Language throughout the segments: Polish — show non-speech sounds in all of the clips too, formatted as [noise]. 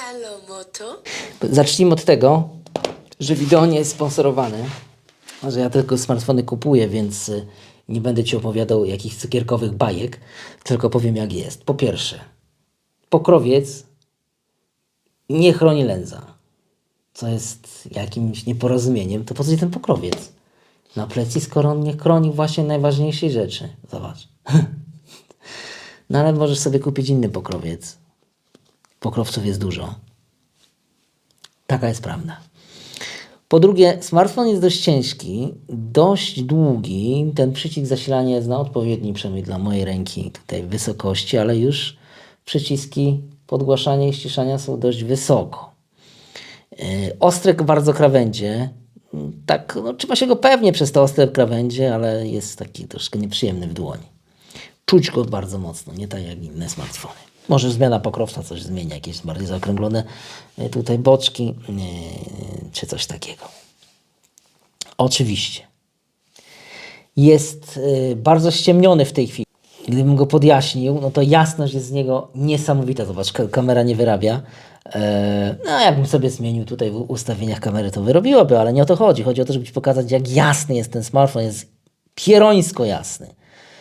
Hello, Moto. Zacznijmy od tego, że wideo nie jest sponsorowane, że ja tylko smartfony kupuję, więc y, nie będę Ci opowiadał jakichś cukierkowych bajek, tylko powiem jak jest. Po pierwsze, pokrowiec nie chroni lędza, co jest jakimś nieporozumieniem. To po co ten pokrowiec? Na plecy, skoro on nie chroni właśnie najważniejszej rzeczy. Zobacz. [laughs] no ale możesz sobie kupić inny pokrowiec. Pokrowców jest dużo. Taka jest prawda. Po drugie, smartfon jest dość ciężki, dość długi. Ten przycisk zasilania jest na odpowiedni, przynajmniej dla mojej ręki, tutaj wysokości, ale już przyciski podgłaszania i ściszania są dość wysoko. Yy, Ostre bardzo krawędzie. Tak, no, trzyma się go pewnie przez te ostre krawędzie, ale jest taki troszkę nieprzyjemny w dłoni. Czuć go bardzo mocno, nie tak jak inne smartfony. Może zmiana pokrowca coś zmienia, jakieś bardziej zaokrąglone e, tutaj boczki, e, czy coś takiego. Oczywiście. Jest e, bardzo ściemniony w tej chwili. Gdybym go podjaśnił, no to jasność jest z niego niesamowita. Zobacz, ka- kamera nie wyrabia. No, jakbym sobie zmienił tutaj w ustawieniach kamery, to wyrobiłoby, ale nie o to chodzi. Chodzi o to, żeby Ci pokazać, jak jasny jest ten smartfon. Jest pierońsko jasny.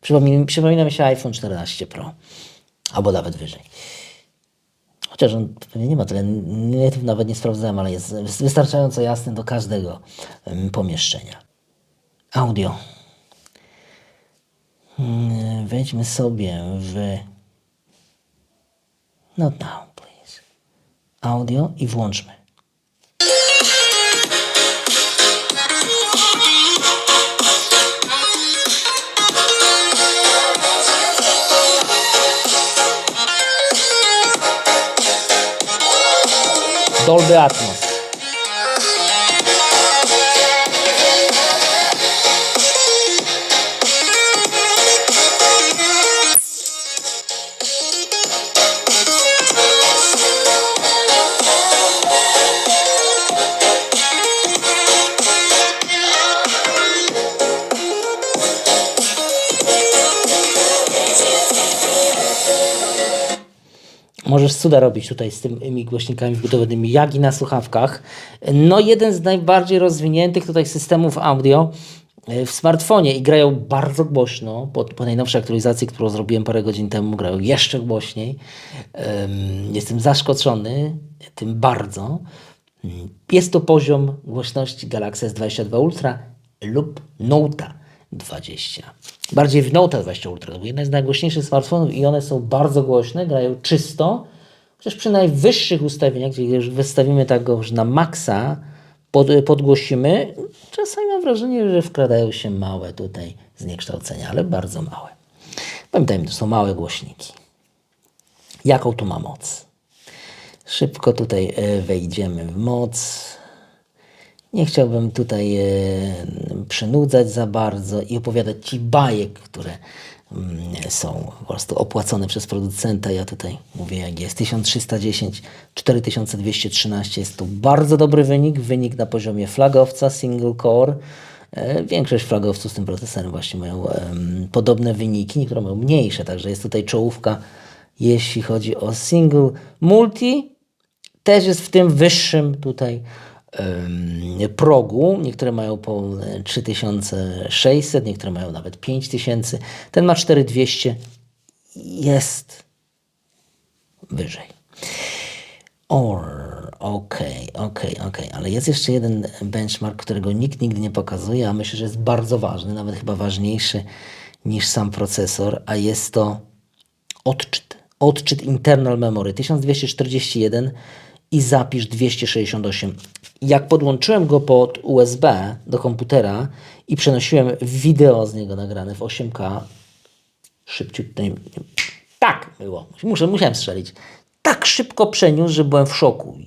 Przypomina, przypomina mi się iPhone 14 Pro. Albo nawet wyżej. Chociaż on pewnie nie ma tyle, nie, nawet nie sprawdzałem, ale jest wystarczająco jasny do każdego pomieszczenia. Audio. Mm, Wejdźmy sobie w Not now, please. Audio i włączmy. Dolby Atmos. Możesz cuda robić tutaj z tymi głośnikami wbudowanymi, jak i na słuchawkach. No jeden z najbardziej rozwiniętych tutaj systemów audio e, w smartfonie i grają bardzo głośno. Po, po najnowszej aktualizacji, którą zrobiłem parę godzin temu, grają jeszcze głośniej. Em, Jestem zaskoczony tym bardzo. Jest to poziom głośności Galaxy S22 Ultra lub Note 20. Bardziej w Note 20 Ultra, to jeden z najgłośniejszych smartfonów i one są bardzo głośne, grają czysto, chociaż przy najwyższych ustawieniach, gdzie już wystawimy tak go już na maksa, pod, podgłosimy, czasami mam wrażenie, że wkradają się małe tutaj zniekształcenia, ale bardzo małe. Pamiętajmy, to są małe głośniki. Jaką tu ma moc? Szybko tutaj e, wejdziemy w moc. Nie chciałbym tutaj e, przynudzać za bardzo i opowiadać Ci bajek, które mm, są po prostu opłacone przez producenta. Ja tutaj mówię jak jest. 1310, 4213 jest to bardzo dobry wynik. Wynik na poziomie flagowca, single core. E, Większość flagowców z tym procesorem właśnie mają podobne wyniki, niektóre mają mniejsze, także jest tutaj czołówka, jeśli chodzi o single. Multi też jest w tym wyższym tutaj progu. Niektóre mają po e, 3600, niektóre mają nawet 5000. Ten ma 4200. Jest wyżej. Or, okej, okej, okej, ale jest jeszcze jeden benchmark, którego nikt nigdy nie pokazuje, a myślę, że jest bardzo ważny, nawet chyba ważniejszy niż sam procesor, a jest to odczyt. Odczyt internal memory 1241 i zapisz 268. Jak podłączyłem go pod USB do komputera i przenosiłem wideo z niego nagrane w 8K, szybciutko. Tak było. Muszę, musiałem strzelić. Tak szybko przeniósł, że byłem w szoku.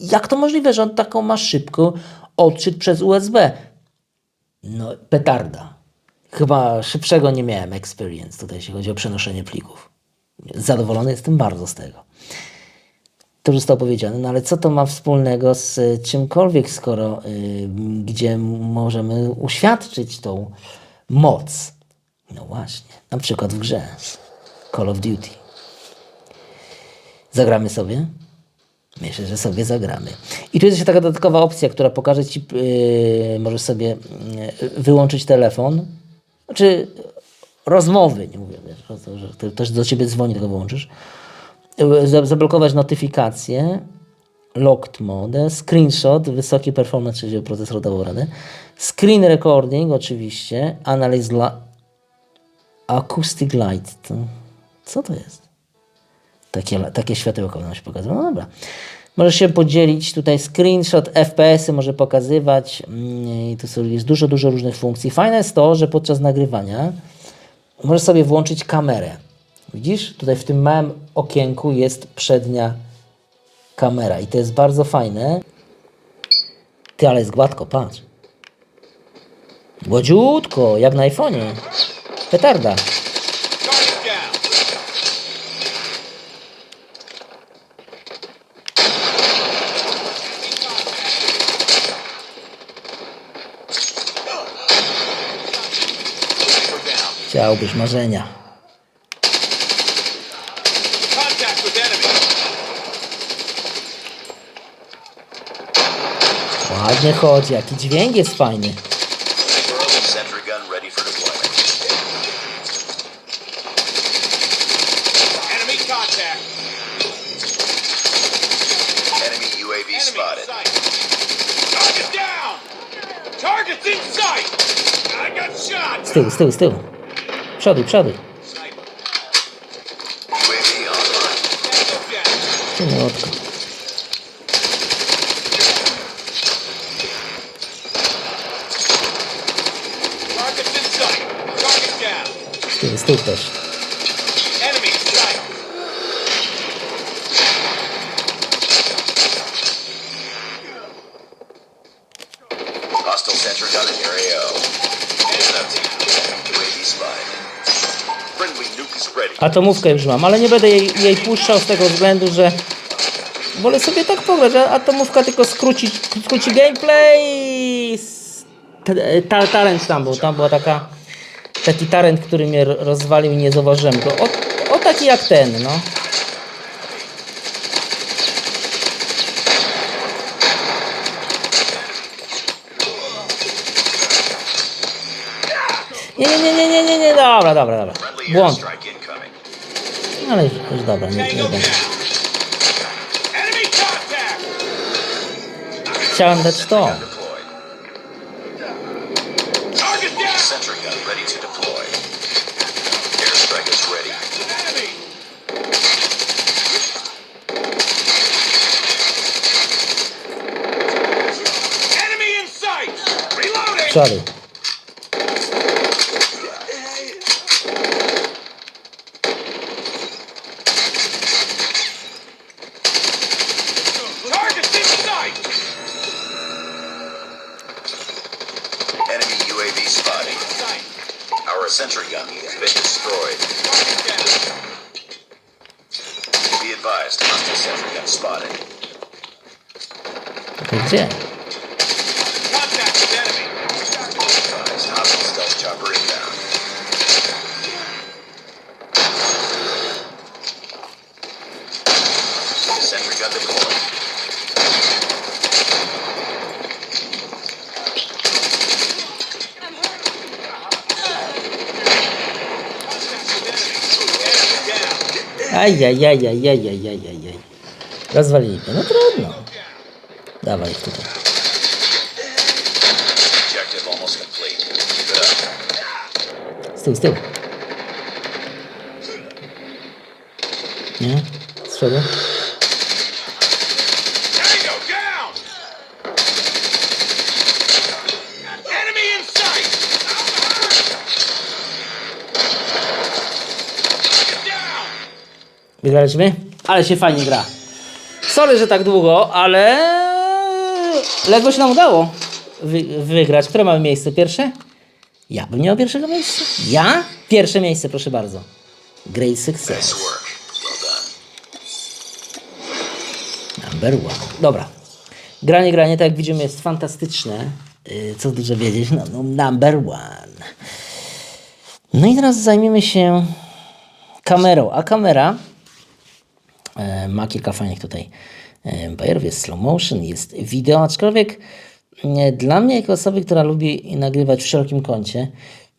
Jak to możliwe, że on taką ma szybko odczyt przez USB? No, petarda. Chyba szybszego nie miałem experience tutaj, jeśli chodzi o przenoszenie plików. Zadowolony jestem bardzo z tego. To już zostało powiedziane, no ale co to ma wspólnego z y, czymkolwiek, skoro y, gdzie możemy uświadczyć tą moc? No właśnie, na przykład w grze Call of Duty. Zagramy sobie? Myślę, że sobie zagramy. I tu jest jeszcze taka dodatkowa opcja, która pokaże Ci, yy, możesz sobie yy, wyłączyć telefon, znaczy rozmowy, nie mówię, wiesz, że to- ktoś do Ciebie dzwoni, tego wyłączysz, zablokować notyfikacje, locked mode, screenshot, wysoki performance, czyli procesor dawał radę, screen recording oczywiście, analyze dla acoustic light, to, co to jest? Takie, takie światełko nam się pokazuje. No dobra. Możesz się podzielić tutaj screenshot, FPS-y może pokazywać mm, i tu jest dużo, dużo różnych funkcji. Fajne jest to, że podczas nagrywania możesz sobie włączyć kamerę. Widzisz? Tutaj w tym małym okienku jest przednia kamera i to jest bardzo fajne. Ty, ale jest gładko, patrz. Gładziutko, jak na iPhone'ie. Petarda. Chciałbyś marzenia. Ładnie chodzi, jaki dźwięk jest fajny. Z tyłu, z tyłu, z tyłu. Przodu, przodu. Ty nie odkrył. Is ready. Atomówkę już mam, ale nie będę jej, jej puszczał z tego względu, że wolę sobie tak pograć, a atomówka tylko skróci, skróci gameplay. i s- t- Ta, talent tam był, tam była taka taki talent, który mnie ro- rozwalił i nie zauważyłem go. O, o taki jak ten, no. Nie, nie, nie, nie, nie, nie, nie, dobra, dobra, dobra. Błąd. Ale już, już dobra, nie, nie będę. Chciałem dać to. Gun deployed. Target down. Sentry gun ready to deploy. Airstrike is ready. Enemy. Enemy in sight. Reloading. Przoduj. Target's in sight. Enemy UAV spotted. Sight. Our sentry gun has been destroyed. Be advised, hostile sentry gun spotted. Gdzie? Contact with enemy. Advised, hostile stealth chopper inbound. Sentry gun deployed. Ajajajajajajajajaj. Rozwalili mnie. No trudno. Dawaj tutaj. Z tyłu, z tyłu. Nie? Z przodu? Wygraliśmy? Ale się fajnie gra. Sorry, że tak długo, ale ledwo się nam udało wy wygrać. Które mamy miejsce? Pierwsze? Ja bym miał pierwszego miejsca. Ja? Pierwsze miejsce, proszę bardzo. Great success. Nice work. Well done. Number one. Dobra. Granie, granie, tak jak widzimy, jest fantastyczne. Yy, Co dużo wiedzieć? No, no, number one. No i teraz zajmiemy się kamerą. A kamera ma kilka fajnych tutaj e, bajerów, jest slow motion, jest wideo, aczkolwiek e, dla mnie, jako osoby, która lubi nagrywać w szerokim kącie,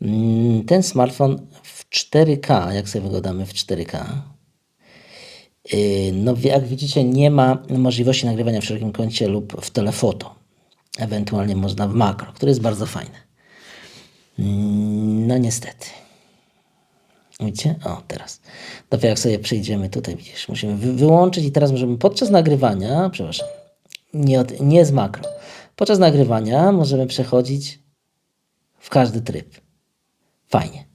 mm, ten smartfon w 4K, jak sobie wyglądamy w 4K, Yy, No, jak widzicie, nie ma możliwości nagrywania w szerokim kącie lub w telefoto. Ewentualnie można w makro, które jest bardzo fajne. Mm, No niestety. Widzicie? O, teraz. Dopiero jak sobie przejdziemy tutaj, widzisz, musimy wy wyłączyć i teraz możemy podczas nagrywania, przepraszam, nie, od, nie z makro. Podczas nagrywania możemy przechodzić w każdy tryb. Fajnie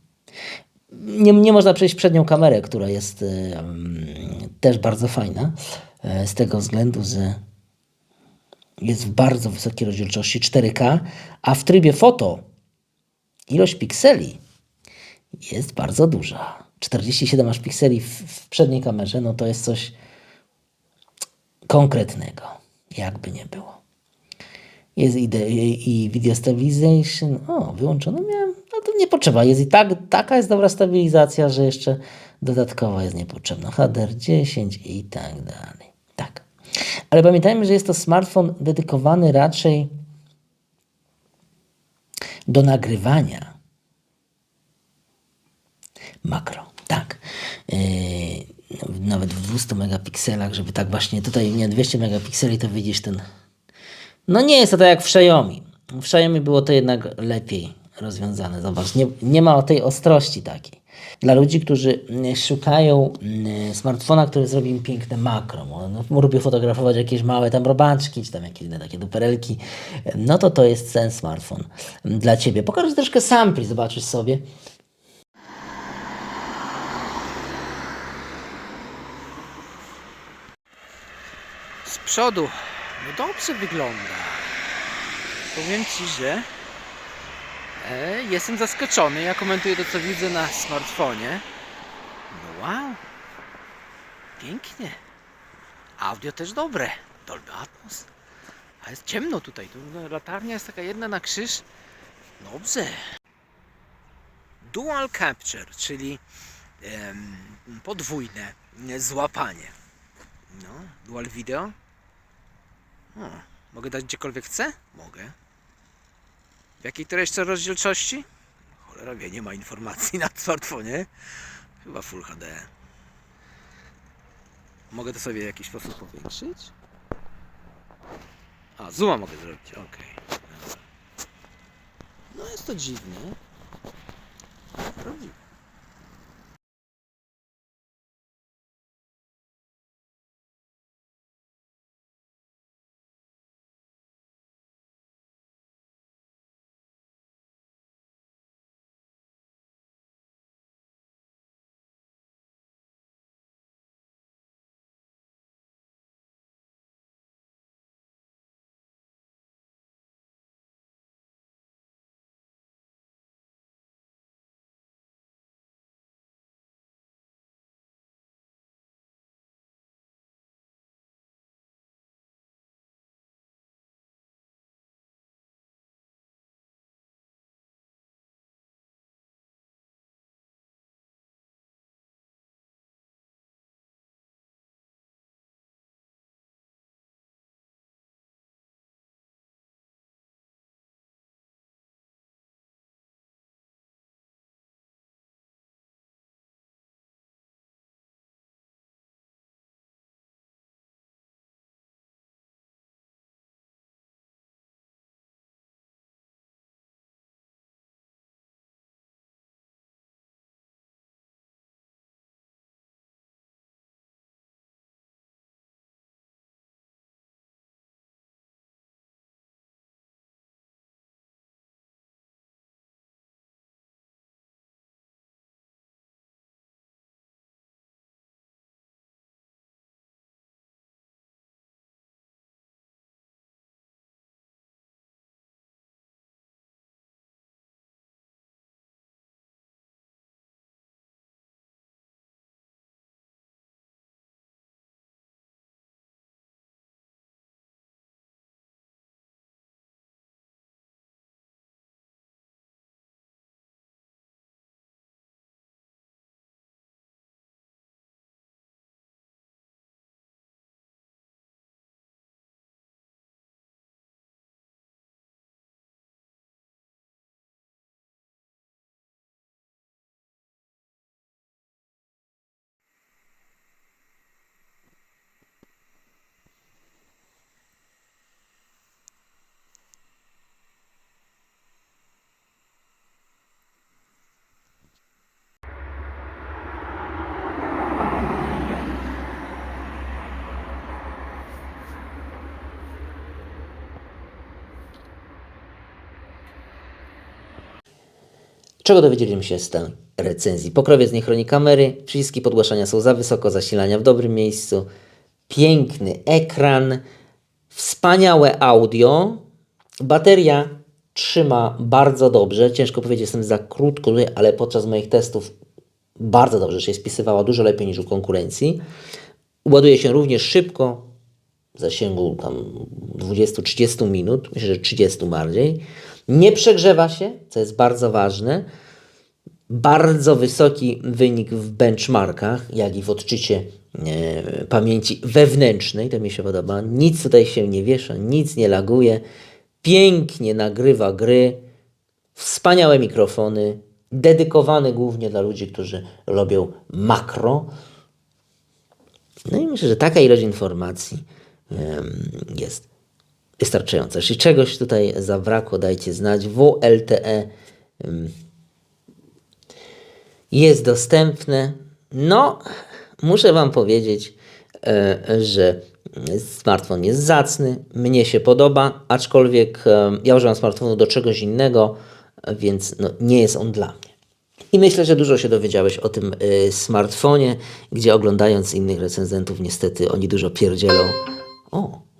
nie, nie można przejść przednią kamerę, która jest też bardzo fajna, e, z tego względu, że jest w bardzo wysokiej rozdzielczości 4K, a w trybie foto ilość pikseli jest bardzo duża. 47 aż pikseli w, w przedniej kamerze, no to jest coś konkretnego, jakby nie było. Jest i, i video stabilization. O, wyłączono miałem. No to nie potrzeba. Jest i tak, taka jest dobra stabilizacja, że jeszcze dodatkowa jest niepotrzebna. HDR10 i tak dalej. Tak. Ale pamiętajmy, że jest to smartfon dedykowany raczej do nagrywania makro. Tak. Yy, nawet w 200 megapikselach, żeby tak właśnie tutaj nie 200 megapikseli, to widzisz ten no nie jest to tak jak w Xiaomi. W Xiaomi było to jednak lepiej rozwiązane. Zobacz, nie, nie ma tej ostrości takiej. Dla ludzi, którzy mm, szukają mm, smartfona, który zrobi im piękne makro, no, lubię fotografować jakieś małe tam robaczki, czy tam jakieś inne takie duperelki, no to to jest ten smartfon dla Ciebie. Pokażę troszkę sampli, zobaczysz sobie. Przodu no dobrze wygląda. Powiem Ci, że e, jestem zaskoczony. Ja komentuję to, co widzę na smartfonie. No wow, pięknie. Audio też dobre. Dolby Atmos. A jest ciemno tutaj. Tu latarnia jest taka jedna na krzyż. Dobrze. Dual Capture, czyli em, podwójne złapanie. No, dual video. O, mogę dać gdziekolwiek chcę? Mogę. W jakiej to jeszcze rozdzielczości? Cholera wie, nie ma informacji [laughs] na smartfonie. Chyba Full HD. Mogę to sobie w jakiś sposób powiększyć? A, zooma mogę zrobić. Dobra. No jest to dziwne. Prawdziwe. Czego dowiedzieliśmy się z tej recenzji? Pokrowiec nie chroni kamery, przyciski podgłaszania są za wysoko, zasilania w dobrym miejscu, piękny ekran, wspaniałe audio, bateria trzyma bardzo dobrze. Ciężko powiedzieć, jestem za krótko, ale podczas moich testów bardzo dobrze się spisywała, dużo lepiej niż u konkurencji. Ładuje się również szybko, w zasięgu tam 20-30 minut, myślę, że 30 bardziej. Nie przegrzewa się, co jest bardzo ważne. Bardzo wysoki wynik w benchmarkach, jak i w odczycie e, pamięci wewnętrznej, to mi się podoba. Nic tutaj się nie wiesza, nic nie laguje. Pięknie nagrywa gry, wspaniałe mikrofony, dedykowany głównie dla ludzi, którzy lubią makro. No i myślę, że taka ilość informacji jest wystarczająca. Jeśli czegoś tutaj zabrakło, dajcie znać. WLTE jest dostępne. No, muszę Wam powiedzieć, e, że smartfon jest zacny, mnie się podoba, aczkolwiek e, ja używam smartfonu do czegoś innego, e, więc no, nie jest on dla mnie. I myślę, że dużo się dowiedziałeś o tym y, smartfonie, gdzie oglądając innych recenzentów, niestety oni dużo pierdzielą.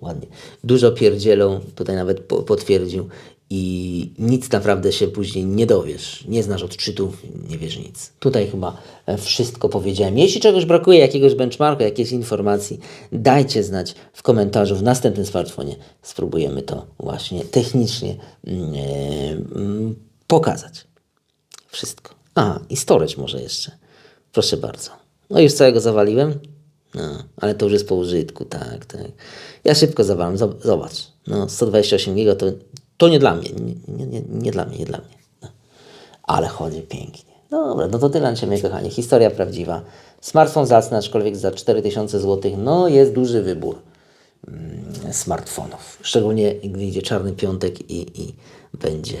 Ładnie. Dużo pierdzielą, tutaj nawet po, potwierdził. I nic naprawdę się później nie dowiesz. Nie znasz odczytów, nie wiesz nic. Tutaj chyba e, wszystko powiedziałem. Jeśli czegoś brakuje, jakiegoś benchmarku, jakiejś informacji, dajcie znać w komentarzu w następnym smartfonie. Spróbujemy to właśnie technicznie mm, pokazać. Wszystko. A, i storage może jeszcze. Proszę bardzo. No już całego zawaliłem. No, ale to już jest po użytku, tak, tak. Ja szybko zawalam, Zob- zobacz. No, 128 giga to, to nie dla mnie. Nie, nie, nie, dla mnie, nie dla mnie. No. Ale chodzi pięknie. Dobra, no to tyle na dzisiaj, moi kochani. Historia prawdziwa. Smartfon zacny, aczkolwiek za 4000 zł, no jest duży wybór mm, smartfonów. Szczególnie gdy idzie czarny piątek i, i będzie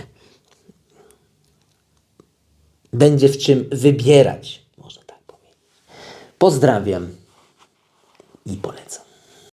będzie w czym wybierać, można tak powiedzieć. Pozdrawiam i polecam.